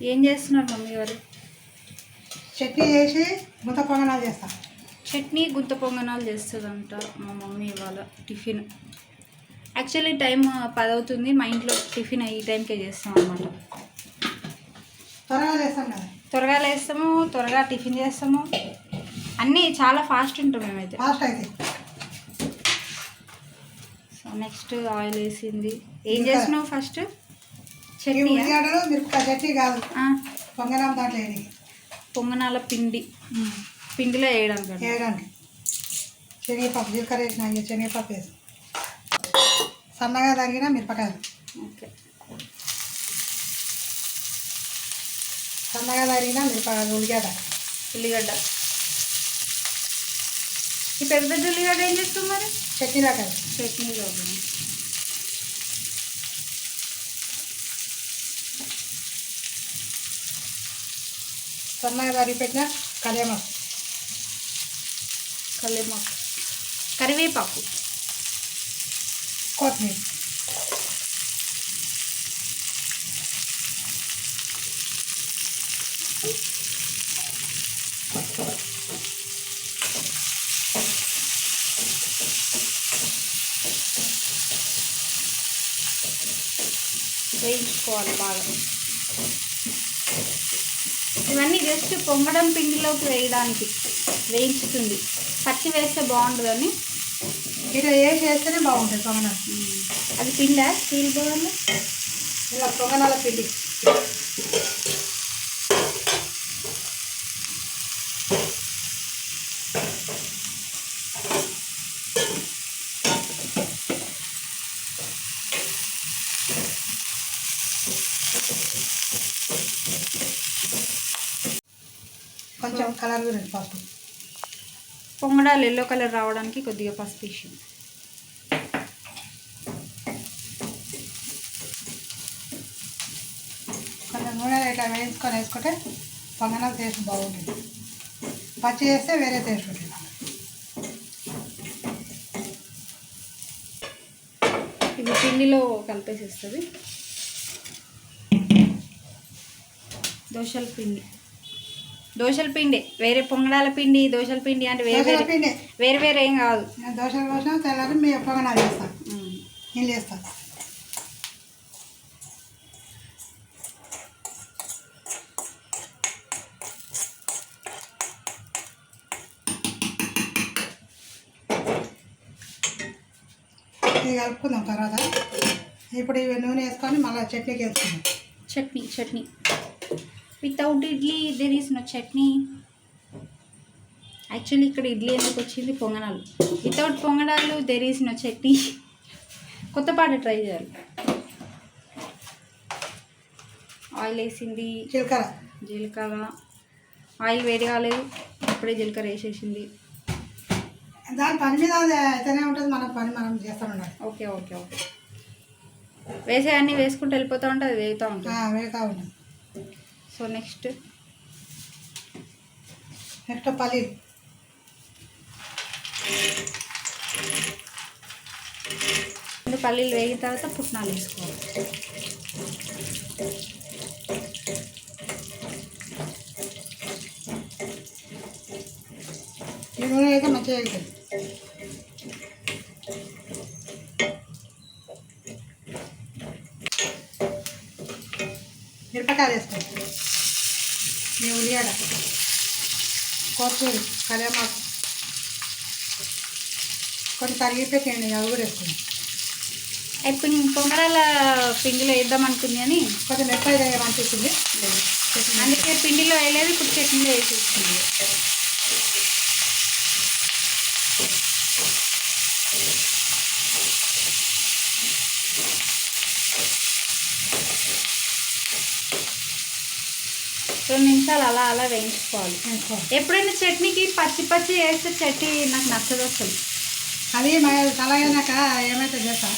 ఏం చేస్తున్నారు మమ్మీ గారు చట్నీ చేసి ముద్ద పొంగనాలు చేస్తా. చట్నీ గుంత పొంగనాలు చేస్తుందంట మా మమ్మీ ఇవాళ టిఫిన్. యాక్చువల్లీ టైం పది అవుతుంది మా ఇంట్లో టిఫిన్ ఈ టైంకే చేస్తాం అనమాట త్వరగా చేస్తాం కదా? త్వరగా లేస్తాము త్వరగా టిఫిన్ చేస్తాము. అన్నీ చాలా ఫాస్ట్ ఉంటాం మేమైతే. ఫాస్ట్ అయితే. సో నెక్స్ట్ ఆయిల్ వేసింది. ఏం చేసినావు ఫస్ట్? చట్నీ ఉల్లిగడ్డలు మిరపకాయ చట్నీ కాదు. పొంగనాలు దాంట్లో వేయడానికి పొంగనాల పిండి. పిండిలో వేయడానికి అంట. వేయడానికి. శనగపప్పు జీలకర్ర వేసిన శనగపప్పు వేసి. సన్నగా తరిగిన మిరపకాయలు. ఓకే. సన్నగా తరిగిన మిరపకాయలు ఉల్లిగడ్డ. ఉల్లిగడ్డ. ఈ పెద్ద పెద్ద ఉల్లిగడ్డ ఏం చేస్తాం మరి? చట్నీలో కదా చట్నీ సన్నగా తరిగి పెట్టిన కళ్యామాకు. కల్లేమాకు కరివేపాకు. కొత్తిమీర. వేయించుకోవాలి బాగా. ఇవన్నీ జస్ట్ పొంగడం పిండిలోకి వేయడానికి వేయించుతుంది. పచ్చి వేస్తే బాగుంటుందని ఇట్లా వేసి వేస్తేనే బాగుంటుంది పొంగనాలు. అది పిండా? స్టీల్ బౌల్ ఇలా పొంగనాల పిండి కొంచెం కలర్ గురించి పసుపు. పొంగడాలు ఎల్లో కలర్ రావడానికి కొద్దిగా పసుపు వేసాం కొంచెం నూనె ఇట్లా వేయించుకొని వేసుకుంటే పొంగనాలు టేస్ట్ బాగుంటుంది. పచ్చి చేస్తే వేరే టేస్ట్ ఉంటుంది. ఇది పిండిలో కలిపేసేస్తుంది దోశల పిండి. దోశల పిండి వేరే పొంగడాల పిండి దోశల పిండి అంటే వేరే వేరే పిండి. వేరే వేరే ఏం కాదు. దోశల కోసం తెల్లారి మీ పొంగనాలు చేస్తాను. నేను చేస్తాను ఇది కలుపుకుందాం తర్వాత. ఇప్పుడు ఇవి నూనె వేసుకొని మళ్ళీ చట్నీకి వేసుకుందాం. Chutney chutney. Without idli there is no chutney. Actually ఇక్కడ ఇడ్లీ ఎందుకు వచ్చింది? పొంగనాలు. వితౌట్ పొంగడాలు దెర్ ఈస్ నో చట్నీ. కొత్త పాట ట్రై చేయాలి. ఆయిల్ వేసింది. జీలకర్ర. జీలకర్ర. ఆయిల్ వేడి కాలేదు. అప్పుడే జీలకర్ర వేసేసింది. దాని పని మీద అయితేనే ఉంటుంది. మన పని మనం చేస్తూ ఉండాలి ఓకే ఓకే ఓకే. వేసే అన్నీ వేసుకుంటూ వెళ్ళిపోతూ ఉంటే అది వేగుతూ ఉంటుంది. వేగుతూ ఉంటుంది. సో నెక్స్ట్ నెక్స్ట్ ముందు పల్లీలు వేగిన తర్వాత పుట్నాలు వేసుకోవాలి. ఈ నూనె అయితే మంచిగా అవుతుంది మిరపకాయలు వేసుకోండి. ఉల్లిగడ్డ కొత్తిమీర కరివేపాకు కొన్ని తరిగి పెట్టండి అవి కూడా వేసుకోండి. ఇప్పుడు పొంగడాల పిండిలో వేద్దాం అనుకుంది కానీ కొంచెం మెత్తగా వేయమనిపిస్తుంది అందుకే పిండిలో వేయలేదు ఇప్పుడు చట్నీలో వేసేస్తుంది రెండు నిమిషాలు అలా అలా వేయించుకోవాలి. ఎప్పుడైనా చట్నీకి పచ్చి పచ్చి వేస్తే చట్నీ నాకు నచ్చదు అసలు. అది మా చల్లగానాక ఏమైతే చేస్తా?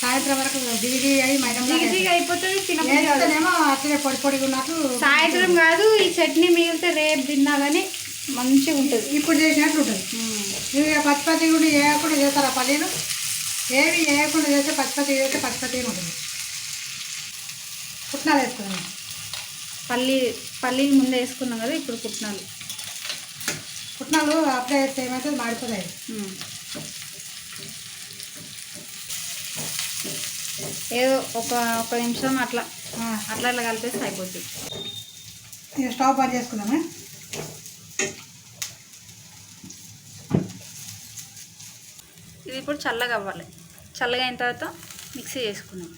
సాయంత్రం వరకు దిగి అయి జిగిజిగి అయిపోతుంది. వేస్తేనేమో అట్లనే పొడి పొడిగా ఉన్నట్టు సాయంత్రం కాదు ఈ చట్నీ మిగిలితే రేపు తిన్నా కానీ మంచిగా ఉంటుంది. ఇప్పుడు చేసినట్లు ఉంటుంది. ఇవి పచ్చి పచ్చి కూడా వేయకుండా చేస్తారా పల్లీలు? ఏవి వేయకుండా చేస్తే పచ్చి పచ్చి చేస్తే పచ్చి పచ్చి ఉంటుంది. పుట్నాలు వేసుకున్నాను పల్లి పల్లీలు ముందే వేసుకున్నాం కదా ఇప్పుడు పుట్నాలు. పుట్నాలు అప్పుడే వేస్తే ఏమవుతుంది మాడిపోతాయి. ఏదో ఒక ఒక నిమిషం అట్లా అట్లా అట్లా కలిపేస్తే అయిపోతుంది ఇక స్టవ్ బంద్ చేసుకుందామా? ఇది ఇప్పుడు చల్లగా అవ్వాలి. చల్లగా అయిన తర్వాత మిక్సీ చేసుకున్నాం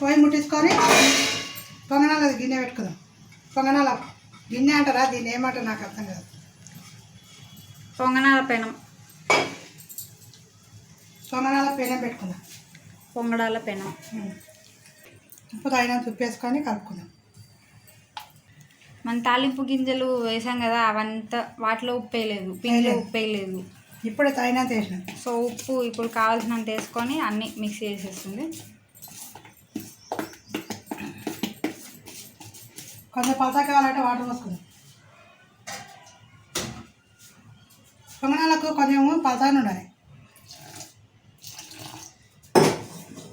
పొయ్యి ముట్టించుకొని పొంగనాల గిన్నె పెట్టుకుందాం. పొంగనాల గిన్నె అంటారా? దీన్ని ఏమంటారు నాకు అర్థం కాదు. పొంగనాల పెనం. పొంగనాల పెనం పెట్టుకుందాం. పొంగడాల పెనం. ఉప్పు తగినంత ఉప్పు వేసుకొని కలుపుకుందాం. మన తాలింపు గింజలు వేసాం కదా అవంతా వాటిలో ఉప్పు వేయలేదు పిండిలో. ఉప్పు వేయలేదు ఇప్పుడే తగినంత వేసినాం. సో ఉప్పు ఇప్పుడు కావాల్సినంత వేసుకొని అన్నీ మిక్స్ చేసేస్తుంది. కొంచెం పలసా కావాలంటే వాటర్ పోసుకుందాం. పొంగనాలకు కొంచెం పలసాగా ఉండాలి.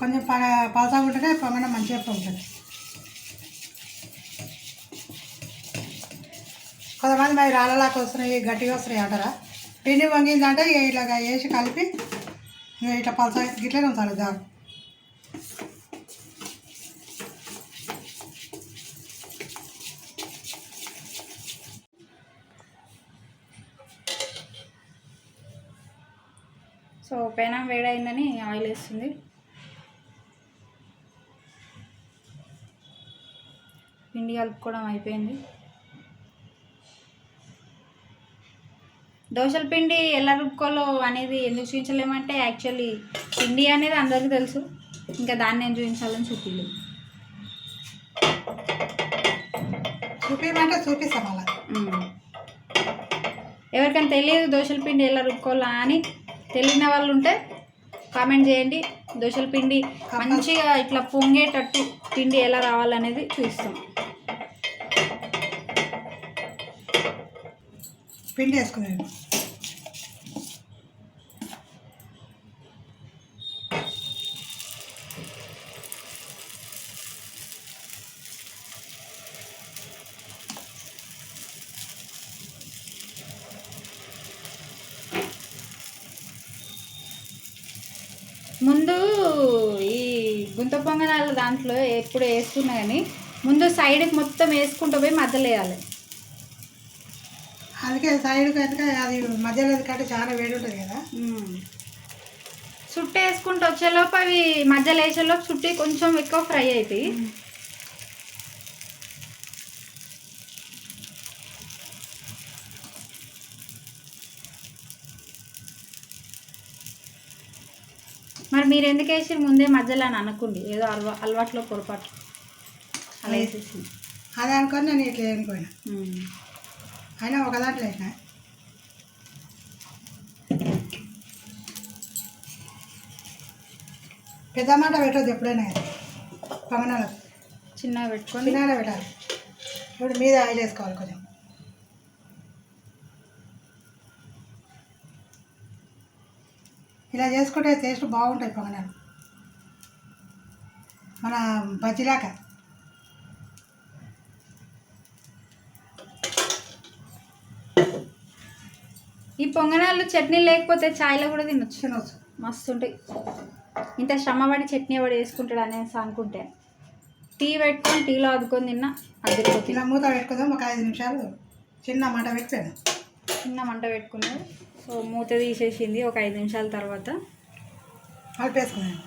కొంచెం ప పలసాగా ఉంటేనే పొంగనం మంచిగా ఉంటుంది కొంతమంది మరి రాళ్ళలాగా వస్తున్నాయి గట్టిగా వస్తున్నాయి అంటారా? పిండి వంగిందంటే ఇక ఇలాగ వేసి కలిపి ఇక ఇట్లా పలసా గిట్లనే ఉంచాలి దాని సో పెనం వేడైందని ఆయిల్ వేస్తుంది. పిండి కలుపుకోవడం అయిపోయింది. దోశల పిండి ఎలా రుబ్బుకోవాలో అనేది ఎందుకు చూపించలేమంటే యాక్చువల్లీ పిండి అనేది అందరికీ తెలుసు. ఇంకా దాన్ని నేను చూపించాలని చూపించలేదు చూపించమంటే చూపిస్తాం అలా. ఎవరికైనా తెలియదు దోశల పిండి ఎలా రుబ్బుకోవాలా అని. తెలియని వాళ్ళు ఉంటే కామెంట్ చేయండి. దోశల పిండి మంచిగా ఇట్లా పొంగేటట్టు పిండి ఎలా రావాలనేది చూపిస్తాం. పిండి వేసుకున్నాను ముందు ఈ గుంత పొంగనాల దాంట్లో ఎప్పుడు వేసుకున్నా కానీ ముందు సైడ్కి మొత్తం వేసుకుంటూ పోయి మధ్యలో వేయాలి. అందుకే సైడ్కి ఎందుకంటే అది మధ్యలో ఎందుకంటే చాలా వేడి ఉంటుంది కదా. చుట్టూ వేసుకుంటూ వచ్చేలోపు అవి మధ్యలో వేసేలోపు చుట్టి కొంచెం ఎక్కువ ఫ్రై అవుతాయి మరి ఎందుకు వేసి ముందే మధ్యలో అని అనుకోండి ఏదో అలవా అలవాట్లో పొరపాటు. అలా వేసేసి అది అనుకొని నేను ఇట్లా వేయకపోయినా అయినా ఒక దాంట్లో వేసిన పెద్ద మాట పెట్టద్దు ఎప్పుడైనా పొంగనాలకు చిన్నగా పెట్టుకొని. చిన్నగా పెట్టాలి. ఇప్పుడు మీద ఆయిల్ వేసుకోవాలి కొంచెం. ఇలా చేసుకుంటే టేస్ట్ బాగుంటాయి పొంగనాలు. మన బజ్జిలాక. ఈ పొంగనాలు చట్నీ లేకపోతే చాయ్లో కూడా తినొచ్చు. తినవచ్చు మస్తు ఉంటాయి ఇంత శ్రమపడి చట్నీ పడి వేసుకుంటాడు అనేసి అనుకుంటే టీ పెట్టుకొని టీలో అద్దుకొని తిన్నా అదిరిపోతుంది ఇలా మూత పెట్టుకుందాం ఒక ఐదు నిమిషాలు చిన్న మంట పెట్టిపోయాను చిన్న మంట పెట్టుకున్నాడు. సో మూత తీసేసింది ఒక ఐదు నిమిషాల తర్వాత. కలిపేసుకున్నాను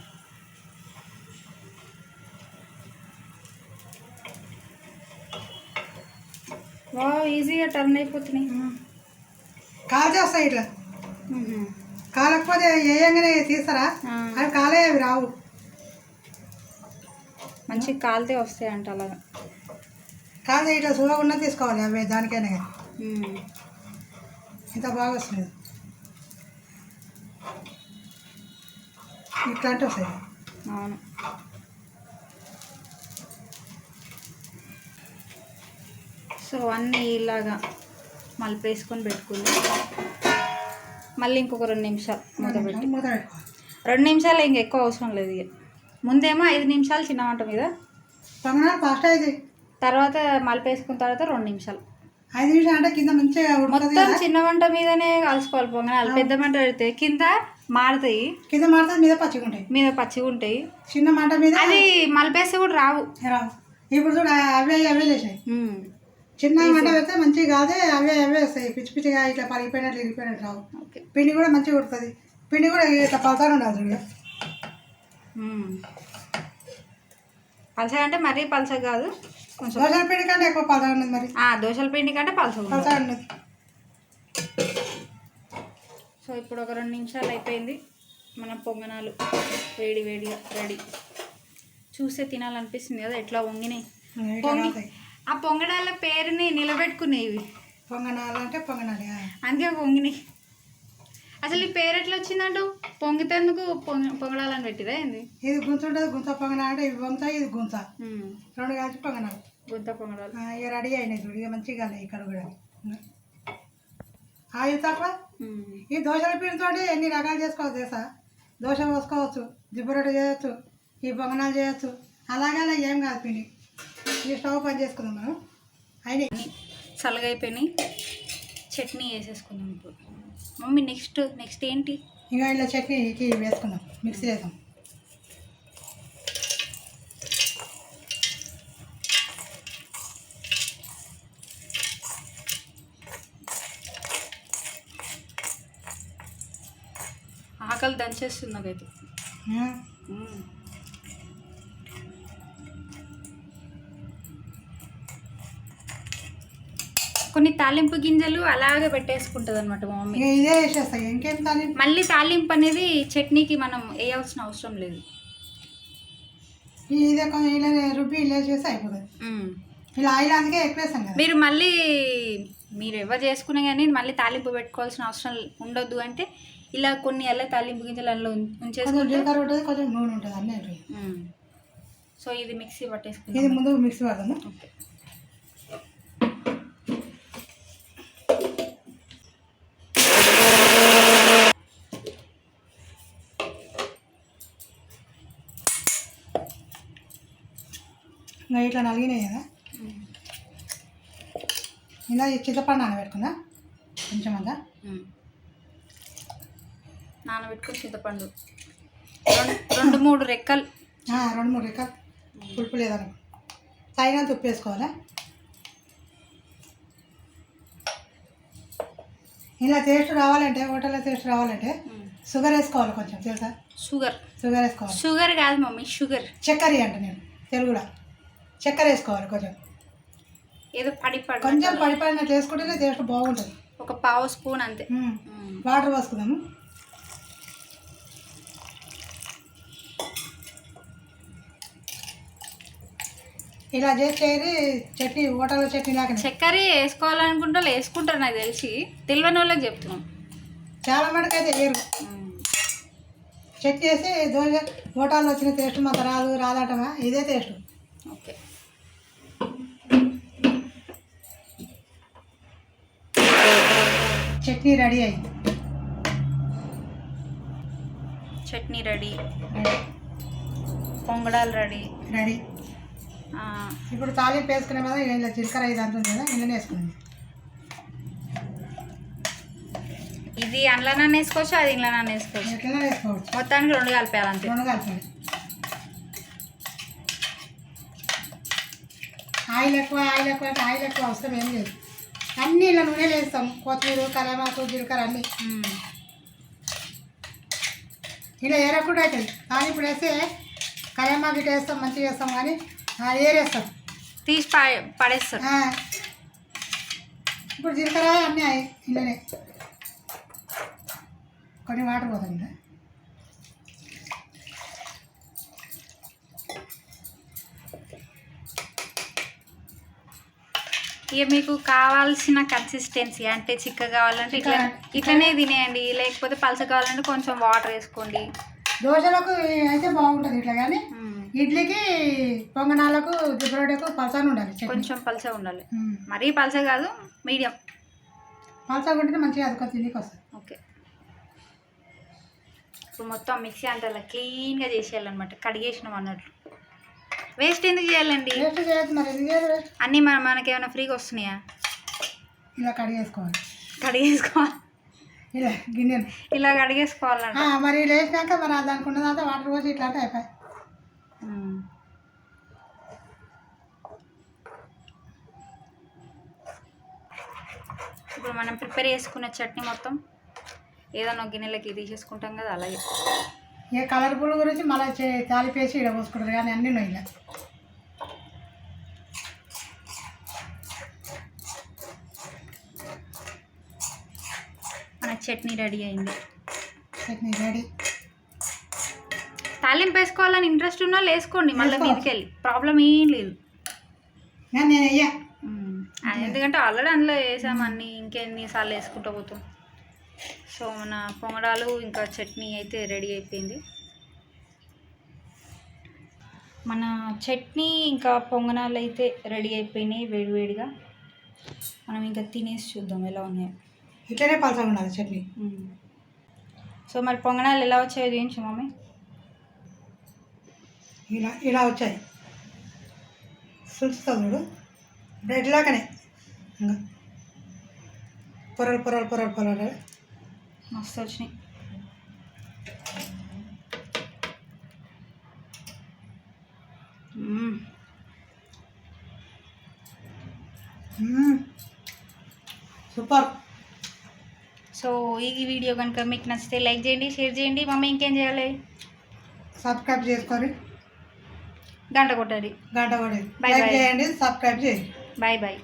వా ఈజీగా టర్న్ అయిపోతున్నాయి. కాల్ చేస్తాయి ఇట్లా. కాలకపోతే వేయంగానే తీస్తారా? అవి కాలే అవి రావు. మంచి కాలితే వస్తాయి అంట అలాగా. కాదు ఇట్లా సుగా ఉన్న తీసుకోవాలి అవి దానికైనా. ఇంత బాగా వస్తుంది. వస్తాయి అవును. సో అన్నీ ఇలాగా మలిపేసుకొని పెట్టుకుంది మళ్ళీ ఇంకొక రెండు నిమిషాలు మూత పెట్టి. రెండు నిమిషాలు ఇంక ఎక్కువ అవసరం లేదు ఇక. ముందేమో ఐదు నిమిషాలు చిన్న మంట మీద. ఫస్ట్ అయితే తర్వాత మలిపేసుకున్న తర్వాత రెండు నిమిషాలు. ఐదు నిమిషాలు అంటే కింద మంచిగా మొత్తం చిన్న మంట మీదనే కలుసుకోవాలి పొంగనాలు. పెద్ద మంట పెడితే కింద మారుతాయి. కింద మాడుతుంది మీద పచ్చిగా ఉంటాయి. మీద పచ్చిగా ఉంటాయి. చిన్న మంట మీద అది మలిపేస్తే కూడా రావు. రావు. ఇప్పుడు చూడు అవే అవే ఉమ్. చిన్న మంట పెడితే మంచిగా కాదే అవే అవే వస్తాయి. పిచ్చి పిచ్చిగా ఇట్లా పలిగిపోయినట్లు ఇరిగిపోయినట్టు రావు. పిండి కూడా మంచిగా ఉడుతుంది పిండి కూడా ఇట్లా పలసాగా ఉండాలి చూడు. పలసగా అంటే మరీ పలసగా కాదు. కొంచెం దోశల పిండి కంటే ఎక్కువ పలసగా ఉన్నది మరి. దోశల పిండి కంటే ఉండాలి. పలసగా ఉన్నది సో ఇప్పుడు ఒక రెండు నిమిషాలు అయిపోయింది మన పొంగనాలు వేడి వేడిగా రెడీ. చూస్తే తినాలనిపిస్తుంది కదా ఎట్లా వంగినాయి. పొంగి. ఆ పొంగడాల పేరుని నిలబెట్టుకునేవి పొంగనాలు అంటే పొంగనాలి. అందుకే పొంగినాయి అసలు ఈ పేరు ఎట్లా వచ్చిందంటూ? పొంగితేందుకు పొంగ పొంగడాలని పెట్టిరా ఏంది? ఇది గుంత ఉంటుంది గుంత పొంగనాలు అంటే ఇవి వంత ఇది గుంత. రెండు కలిసి పొంగనాలు. గుంత పొంగడాలు ఇక రెడీ అయినాయి చూడు ఇక మంచిగా ఇక్కడ కూడా. ఆయిల్ తక్కువ. ఈ దోశల పిండితో ఎన్ని రకాలు చేసుకోవచ్చు తెలుసా? దోశ పోసుకోవచ్చు దిబ్బరొట్ట చేయొచ్చు ఈ పొంగనాలు చేయొచ్చు. అలాగే అలా ఏం కాదు పిండి. ఈ స్టవ్ పని చేసుకుందాం మనం. అయినాయి. చల్లగా అయిపోయినాయి చట్నీ వేసేసుకుందాం ఇప్పుడు. మమ్మీ నెక్స్ట్ నెక్స్ట్ ఏంటి? ఇంకా ఇలా చట్నీకి వేసుకుందాం. మిక్సీ చేద్దాం ఆకలి దంచేస్తుంది నాకైతే. కొన్ని తాలింపు గింజలు అలాగే పెట్టేసుకుంటుంది అనమాట మా మమ్మీ. ఇక ఇదే వేసేస్తాయి ఇంకేం తాలి మళ్ళీ తాలింపు అనేది చట్నీకి మనం వేయాల్సిన అవసరం లేదు. ఇదే కొంచెం ఇలా రుబ్బి ఇలా చేస్తే అయిపోతుంది. ఉమ్. ఇలా ఆయిల్ అందుకే ఎక్కువ వేస్తాం కదా. మీరు మళ్ళీ మీరు ఎవరు చేసుకున్నా కానీ మళ్ళీ తాలింపు పెట్టుకోవాల్సిన అవసరం ఉండొద్దు అంటే ఇలా కొన్ని అల్ల తాలింపు గింజలు అందులో ఉంచేసుకుంటే కొంచెం నూనె ఉంటుంది అన్నీ. సో ఇది మిక్సీ ఇది పట్టేసుకుందాం ముందు మిక్సీ పడదాము? ఇంకా ఇట్లా నలిగినాయి కదా. ఇలా చింతపండు నానబెట్టుకుందా? కొంచెం అంతా. నానబెట్టుకుని చింతపండు. రెండు మూడు రెక్కలు. రెండు మూడు రేఖ పులుపు లేదను. తగినంత ఉప్పు వేసుకోవాలా? ఇలా టేస్ట్ రావాలంటే హోటల్లో టేస్ట్ రావాలంటే. షుగర్ వేసుకోవాలి కొంచెం తెలుసా? షుగర్. షుగర్ వేసుకోవాలి. షుగర్ కాదు మమ్మీ షుగర్. చక్కెర అంట నేను తెలుగులో. చక్కెర వేసుకోవాలి కొంచెం. ఏదో పడి పడి కొంచెం పడిపడినట్టు వేసుకుంటేనే టేస్ట్ బాగుంటుంది. ఒక పావు స్పూన్ అంతే. వాటర్ పోసుకుందాము. ఇలా చేసేది చట్నీ హోటల్లో చట్నీ లాగానే. చక్కెర వేసుకోవాలనుకుంటే వాళ్ళు వేసుకుంటారు నాకు తెలిసి. తెలియని వాళ్ళకి చెప్తున్నాం. చాలా మటుకు అయితే వేరు. చెక్ చేసి దోశ హోటల్లో వచ్చిన టేస్ట్ మాకు రాదు రాదటమా ఇదే టేస్ట్ ఓకే. చట్నీ రెడీ అయింది చట్నీ రెడీ. పొంగడాలు రెడీ. రెడీ. ఇప్పుడు తాలింపు వేసుకునే కదా ఇలా జీలకర్ర ఇది అంటుంది కదా ఇలా వేసుకుంది ఇది అందులోనే వేసుకోవచ్చు? అది ఇంట్లోనే వేసుకోవచ్చు? ఎట్లనే వేసుకోవచ్చు. మొత్తానికి రెండు కలిపేయాలి అంతే. రెండు కలిపాలి ఆయిల్ ఎక్కువ ఆయిల్ ఎక్కువ అంటే ఆయిల్ ఎక్కువ అవసరం ఏం లేదు. అన్నీ ఇలా నూనె వేస్తాం. కొత్తిమీర కరేమాకు జీలకర్ర అన్నీ. ఇలా ఏరకుండా అవుతుంది కానీ ఇప్పుడు వేస్తే కరేమాకు ఇటు వేస్తాం మంచిగా వేస్తాం కానీ తీసి పడేస్తారు. ఇప్పుడు జీలకర్ర అన్నీ కొన్ని వాటర్ పోతాం ఇంకా మీకు కావాల్సిన కన్సిస్టెన్సీ అంటే చిక్క కావాలంటే ఇట్లా ఇట్లనే తినేయండి. లేకపోతే పలస కావాలంటే కొంచెం వాటర్ వేసుకోండి. దోశలకు అయితే బాగుంటుంది ఇట్లా కానీ. ఇడ్లీకి పొంగనాలకు దిబ్బరొట్టకు పలసాను ఉండాలి చట్నీ. కొంచెం పలస ఉండాలి. ఉమ్. మరీ పలస కాదు మీడియం. పలసగా ఉంటేనే మంచిగా అదుకొని తిండికి వస్తుంది. ఓకే. ఇప్పుడు మొత్తం మిక్సీ అంతా అలా క్లీన్గా చేసేయాలన్నమాట కడిగేసినాం అన్నట్లు వేస్ట్ ఎందుకు చేయాలండి? వేస్ట్ చేయొద్దు మరి ఎందుకు చేయదు వేస్ట్ అన్నీ మన మనకేమైనా ఫ్రీగా వస్తున్నాయా? ఇలా కడిగేసుకోవాలి. కడిగేసుకోవాలి. ఇలా గిన్నెలు. ఇలా కడిగేసుకోవాలంట. ఆ, మరి ఇలా వేసినాక మరి దానికి ఉన్నదంతా వాటర్ పోసి ఇట్లా అంటే అయిపోయి ఇప్పుడు మనం ప్రిపేర్ చేసుకున్న చట్నీ మొత్తం ఏదైనా ఒక గిన్నెలకి తీసేసుకుంటాం కదా అలాగే ఏ కలర్ఫుల్ గురించి మళ్ళీ తాలిపేసి ఇక్కడ పోసుకుంటారు కానీ అన్నీ నొయ్యిలే మన చట్నీ రెడీ అయింది. చట్నీ రెడీ. తాలింపు వేసుకోవాలని ఇంట్రెస్ట్ ఉన్న వేసుకోండి మళ్ళీ వేసుకో. మీదకి వెళ్ళి. ప్రాబ్లం ఏం లేదు. నేను ఎందుకంటే ఆల్రెడీ అందులో వేసాము అన్ని. ఇంకెన్నిసార్లు వేసుకుంటూ పోతాం. సో మన పొంగడాలు ఇంకా చట్నీ అయితే రెడీ అయిపోయింది. మన చట్నీ ఇంకా పొంగనాలు అయితే రెడీ అయిపోయినాయి వేడివేడిగా. మనం ఇంకా తినేసి చూద్దాం ఎలా ఉన్నాయో. ఇట్లనే పలసగా ఉండాలి చట్నీ. సో మరి పొంగనాలు ఎలా వచ్చాయో చూపించు మమ్మీ. ఇలా ఇలా వచ్చాయి. చూడు. బ్రెడ్ లాగానే. ఇంకా పొరలు పొరలు పొరలు పొరలు మస్తు వచ్చినాయి మ్మ్. మ్మ్. సూపర్ సో ఈ వీడియో కనుక మీకు నచ్చితే లైక్ చేయండి షేర్ చేయండి మమ్మీ ఇంకేం చేయాలి సబ్స్క్రైబ్ చేసుకొని గంట కొట్టాలి గంట పడి Bye లైక్ bye. చేయండి సబ్స్క్రైబ్ చేయండి బాయ్ బాయ్